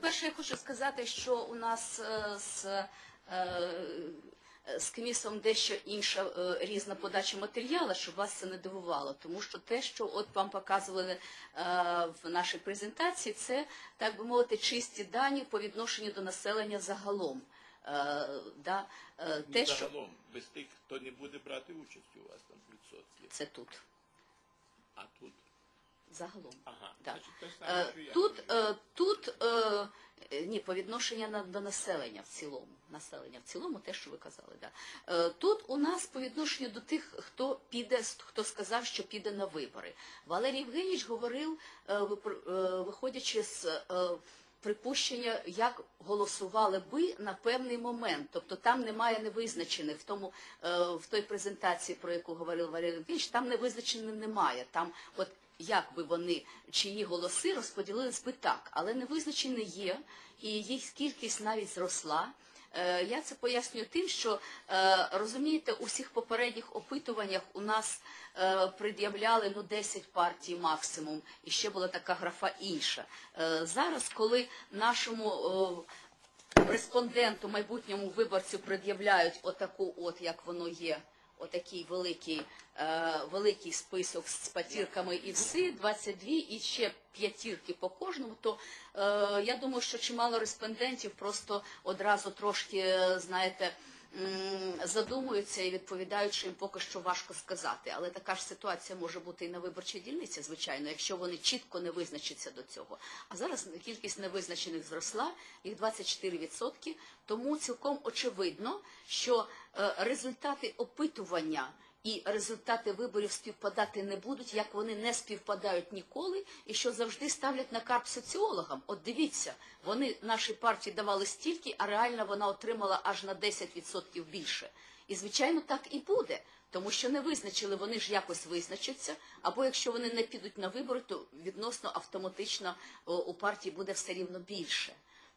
по-перше, я хочу сказати, що у нас е, з, е, з КМІСом дещо інша е, різна подача матеріалу, щоб вас це не дивувало. Тому що те, що от вам показували в нашій презентації, це, так би мовити, чисті дані по відношенню до населення загалом. Да, Ні, те, що загалом, без тих, хто не буде брати участь у вас там відсотки. це тут, А тут, загалом. ага, Да. значить, Е, Тут, е, тут е, ні, по відношенню до населення в цілому. Населення в цілому, те, що ви казали. Да. Тут у нас по відношенню до тих, хто піде, хто сказав, що піде на вибори. Валерій Євгенійович говорив, виходячи з припущення, як голосували би на певний момент. Тобто там немає невизначених в тому е, в той презентації, про яку говорив Валерій Леонідович, там невизначених немає. Там от як би вони чиї голоси розподілились би так, але невизначені є, і їх кількість навіть зросла. Е, Я це пояснюю тим, що е, розумієте, у всіх попередніх опитуваннях у нас е, пред'являли ну 10 партій максимум, і ще була така графа інша. Зараз, коли нашому респонденту, майбутньому виборцю пред'являють отаку, от як воно є, отакий великий, е, великий список з п'ятірками і всі, 22 і ще п'ятірки по кожному, то е, я думаю, що чимало респондентів просто одразу трошки, е, знаєте, задумуються і відповідають, що їм поки що важко сказати. Але така ж ситуація може бути і на виборчій дільниці, звичайно, якщо вони чітко не визначаться до цього. А зараз кількість невизначених зросла, їх 24%, тому цілком очевидно, що е, результати опитування і результати виборів співпадати не будуть, як вони не співпадають ніколи, і що завжди ставлять на карп соціологам. От дивіться, вони нашій партії давали стільки, а реально вона отримала аж на 10% більше. І звичайно так і буде, тому що не визначили, вони ж якось визначаться, або якщо вони не підуть на вибори, то відносно автоматично у партії буде все рівно більше.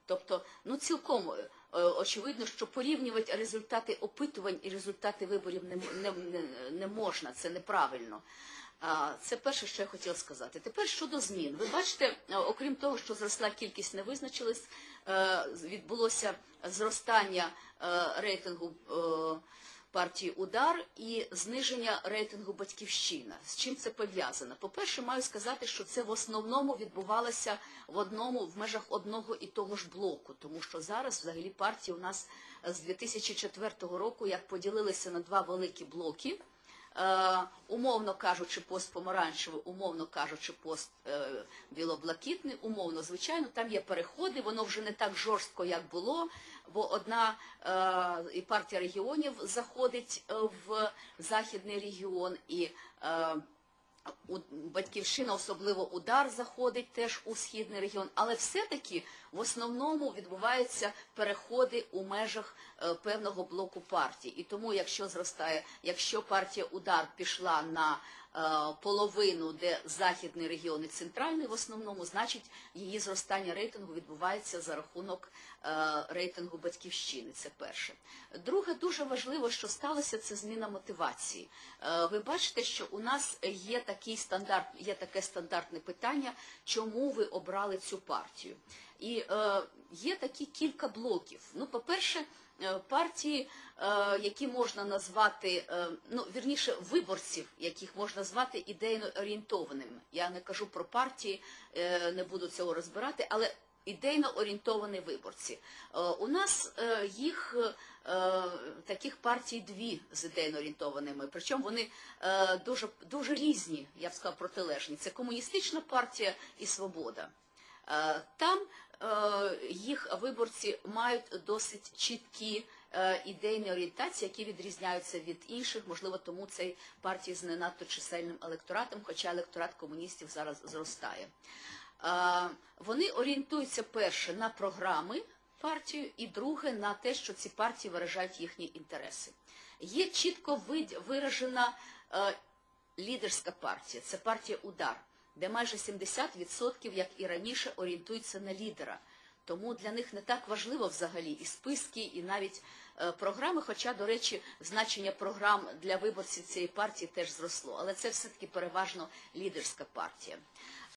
Тобто, ну цілком е, е, очевидно, що порівнювати результати опитувань і результати виборів не, не, не, можна, це неправильно. Це перше, що я хотіла сказати. Тепер щодо змін. Ви бачите, е, окрім того, що зросла кількість невизначились, е, відбулося зростання е, рейтингу е, партії Удар і зниження рейтингу Батьківщина. З чим це пов'язано? По-перше, маю сказати, що це в основному відбувалося в одному в межах одного і того ж блоку, тому що зараз взагалі партії у нас з 2004 року як поділилися на два великі блоки. Е, умовно кажучи, пост помаранчевий, умовно кажучи, пост е, білоблакитний, умовно, звичайно, там є переходи, воно вже не так жорстко, як було, бо одна е, і партія регіонів заходить в західний регіон, і у- Батьківщина, особливо удар, заходить теж у східний регіон, але все-таки в основному відбуваються переходи у межах е, певного блоку партій. І тому, якщо зростає, якщо партія удар пішла на половину, де західний регіон і центральний в основному, значить її зростання рейтингу відбувається за рахунок е, рейтингу батьківщини. Це перше. Друге, дуже важливо, що сталося, це зміна мотивації. Е, Ви бачите, що у нас є такий стандарт, є таке стандартне питання, чому ви обрали цю партію. І е, є такі кілька блоків. Ну, по-перше, е, партії, е, які можна назвати, е, ну вірніше, виборців, яких можна звати ідейно орієнтованими. Я не кажу про партії, е, не буду цього розбирати, але ідейно орієнтовані виборці. Е, У нас е, їх е, таких партій дві з ідейно орієнтованими, причому вони е, дуже, дуже різні, я б сказала, протилежні. Це комуністична партія і свобода. Е, Там е, їх виборці мають досить чіткі е, ідейні орієнтації, які відрізняються від інших. Можливо, тому цей партії з не надто чисельним електоратом, хоча електорат комуністів зараз зростає. Вони орієнтуються перше на програми партії, і друге на те, що ці партії виражають їхні інтереси. Є чітко виражена лідерська партія, це партія Удар, де майже 70%, як і раніше, орієнтуються на лідера. Тому для них не так важливо взагалі і списки, і навіть е, програми. Хоча, до речі, значення програм для виборців цієї партії теж зросло. Але це все-таки переважно лідерська партія.